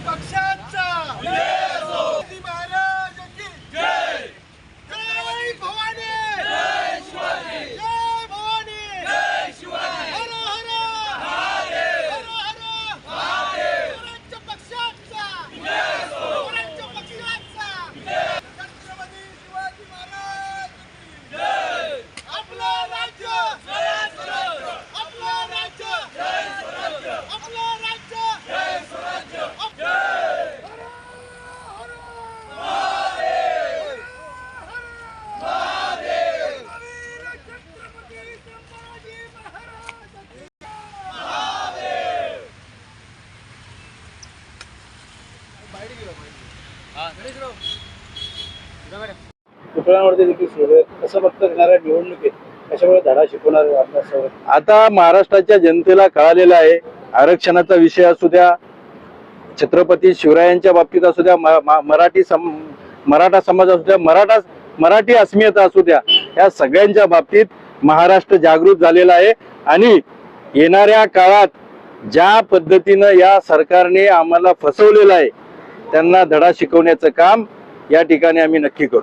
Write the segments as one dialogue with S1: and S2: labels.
S1: पक्षाचा शिवाजी महाराज की
S2: जय
S1: जय भवानी
S2: जय शिवाजी
S1: जय भवानी
S2: जय शिवाजी
S1: हर हर हर हर स्वराज्य पक्षाचा स्वराज्य पक्षाचा छत्रपती शिवाजी महाराज की
S2: जय
S1: आपलं राज्य
S2: स्वराज्य
S1: आपलं राज्य
S2: जय स्वराज्य
S1: आपलं राज्य
S2: जय स्वराज्य
S1: हर
S2: जय
S1: हर
S2: महादेव
S1: वीर छत्रपती संभाजी महाराज की
S3: पुतळ्यांवरती देखील सुरू कसं येणाऱ्या निवडणुकीत कशामुळे धडा शिकवणार आपल्या
S4: आता महाराष्ट्राच्या जनतेला कळालेलं आहे आरक्षणाचा विषय असू द्या छत्रपती शिवरायांच्या बाबतीत असू द्या म- मराठी सम मराठा समाज असू द्या मराठा मराठी अस्मिता असू द्या या सगळ्यांच्या बाबतीत महाराष्ट्र जागृत झालेला आहे आणि येणाऱ्या काळात ज्या पद्धतीनं या सरकारने आम्हाला फसवलेलं आहे त्यांना धडा शिकवण्याचं काम या ठिकाणी आम्ही नक्की करू.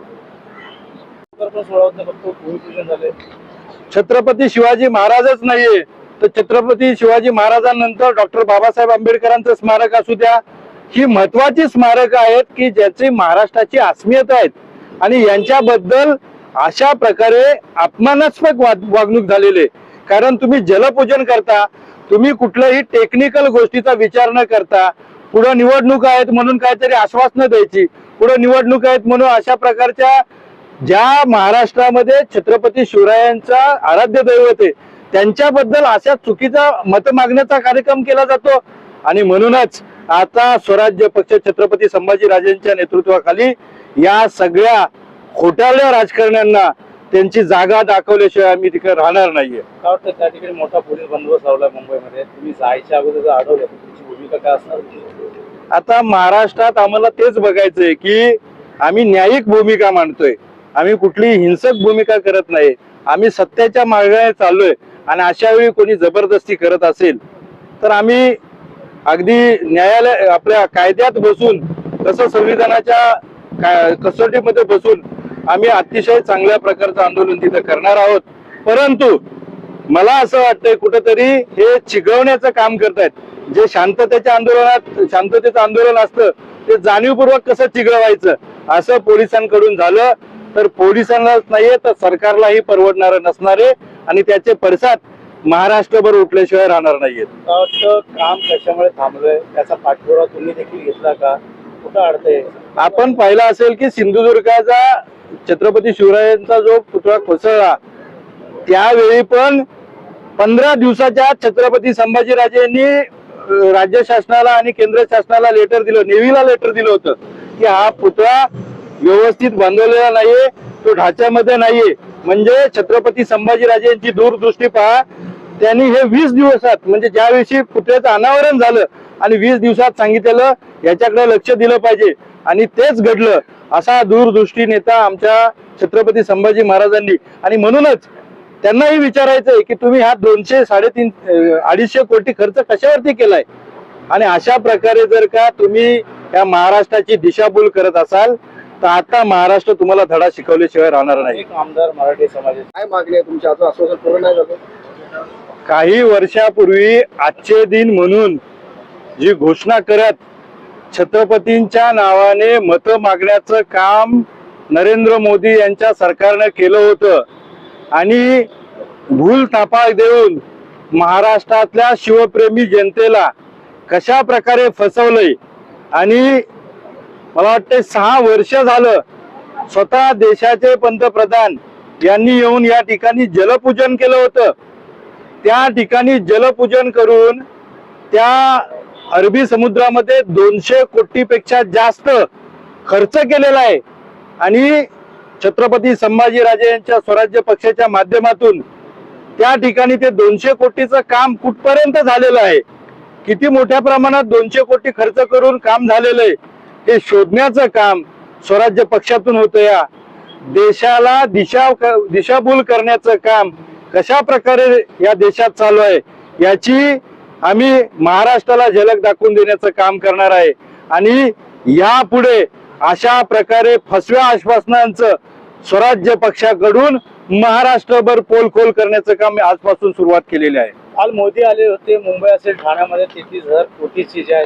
S3: लोकार्पण सोहळ्यात फक्त भूमिपूजन झाले.
S4: छत्रपती शिवाजी महाराजच नाहीये. तर छत्रपती शिवाजी महाराजांनंतर डॉक्टर बाबासाहेब आंबेडकरांचं स्मारक असू द्या. ही महत्वाची स्मारक आहेत की ज्याची महाराष्ट्राची अस्मियता आहेत. आणि यांच्याबद्दल अशा प्रकारे अपमानास्पद वागणूक झालेले कारण तुम्ही जलपूजन करता तुम्ही कुठल्याही टेक्निकल गोष्टीचा विचार न करता पुढे निवडणूक आहेत म्हणून काहीतरी आश्वासनं द्यायची पुढे निवडणूक आहेत म्हणून अशा प्रकारच्या ज्या महाराष्ट्रामध्ये छत्रपती शिवरायांचा आराध्य दैवत आहे त्यांच्याबद्दल अशा चुकीचा मत मागण्याचा कार्यक्रम केला जातो. आणि म्हणूनच आता स्वराज्य पक्ष छत्रपती संभाजी राजेंच्या नेतृत्वाखाली या सगळ्या खोटारड्या राजकारण्यांना त्यांची जागा दाखवल्याशिवाय आम्ही तिकडे राहणार नाहीये.
S3: काय वाटतं त्या ठिकाणी मोठा पोलीस बंदोबस्त लावला मुंबईमध्ये? तुम्ही जायच्या अगोदर तर तुमची भूमिका काय असणार?
S4: आता महाराष्ट्रात आम्हाला तेच बघायचंय की आम्ही न्यायिक भूमिका मांडतोय. आम्ही कुठली हिंसक भूमिका करत नाही. आम्ही सत्याच्या मार्गाने चाललोय आणि अशा वेळी कोणी जबरदस्ती करत असेल तर आम्ही अगदी न्यायालय आपल्या कायद्यात बसून तसं संविधानाच्या कसोटीमध्ये बसून आम्ही अतिशय चांगल्या प्रकारचं आंदोलन तिथं करणार आहोत. परंतु मला असं वाटतंय कुठंतरी हे चिघळवण्याचं काम करतायत. जे शांततेच्या आंदोलनात शांततेचं आंदोलन असतं ते जाणीवपूर्वक कसं चिघळवायचं असं पोलिसांकडून झालं. तर पोलिसांनाच नाहीये तर सरकारलाही परवडणारं नसणारे आणि त्याचे पडसाद महाराष्ट्रभर उठल्याशिवाय राहणार नाहीयेत.
S3: काम कशामुळे थांबलंय? त्याचा पाठपुरावा तुम्ही देखील घेतला का? कुठं अडतंय?
S4: आपण पाहिलं असेल की सिंधुदुर्गाचा छत्रपती शिवरायांचा जो पुतळा कोसळला त्यावेळी पण पंधरा दिवसाच्या छत्रपती संभाजीराजेंनी अं, राज्य शासनाला आणि केंद्र शासनाला लेटर दिलं नेव्हीला लेटर दिलं होतं की हा पुतळा व्यवस्थित बांधवलेला नाहीये तो ढाच्यामध्ये नाहीये. म्हणजे छत्रपती संभाजीराजेंची दूरदृष्टी पहा. त्यांनी हे वीस दिवसात म्हणजे ज्या दिवशी पुतळ्याचं अनावरण झालं आणि वीस दिवसात सांगितलेलं याच्याकडे लक्ष दिलं पाहिजे. आणि तेच घडलं. असा दूरदृष्टी नेता आमच्या छत्रपती संभाजी महाराजांनी. आणि म्हणूनच त्यांनाही विचारायचंय की तुम्ही हा दोनशे साडेतीन अडीचशे कोटी खर्च कशावरती केलाय? आणि अशा प्रकारे जर का तुम्ही या महाराष्ट्राची दिशाभूल करत असाल तर आता महाराष्ट्र तुम्हाला धडा शिकवल्याशिवाय राहणार नाही.
S3: आमदार मराठी समाजाचे. काय मागणी आहे तुमच्या अजून आश्वासन पूर्ण नाही झालं.
S4: काही वर्षापूर्वी आजचे दिन म्हणून जी घोषणा करत छत्रपतींच्या नावाने मत मागण्याचं काम नरेंद्र मोदी यांच्या सरकारनं केलं होतं. आणि भूल थापा देऊन महाराष्ट्रातल्या शिवप्रेमी जनतेला कशा प्रकारे फसवलंय आणि मला वाटतं सहा वर्ष झालं स्वतः देशाचे पंतप्रधान यांनी येऊन या ठिकाणी जलपूजन केलं होतं. त्या ठिकाणी जलपूजन करून त्या अरबी समुद्रामध्ये दोनशे कोटीपेक्षा जास्त खर्च केलेला आहे. आणि छत्रपती संभाजीराजे यांच्या स्वराज्य पक्षाच्या माध्यमातून त्या ठिकाणी ते दोनशे कोटीचं काम कुठपर्यंत झालेलं आहे? किती मोठ्या प्रमाणात दोनशे कोटी खर्च करून काम झालेलं आहे? हे शोधण्याचं काम स्वराज्य पक्षातून होतं या. देशाला दिशा दिशाभूल करण्याचं काम कशा प्रकारे या देशात चालू आहे याची आम्ही महाराष्ट्राला झलक दाखवून देण्याचं काम करणार आहे. आणि यापुढे अशा प्रकारे फसव्या आश्वासनांचं स्वराज्य पक्षाकडून महाराष्ट्रभर पोलखोल करण्याचं काम आजपासून सुरुवात केलेली आहे.
S3: काल मोदी आले होते मुंबई असेल ठाण्यामध्ये तेहतीस हजार कोटीची जी आहे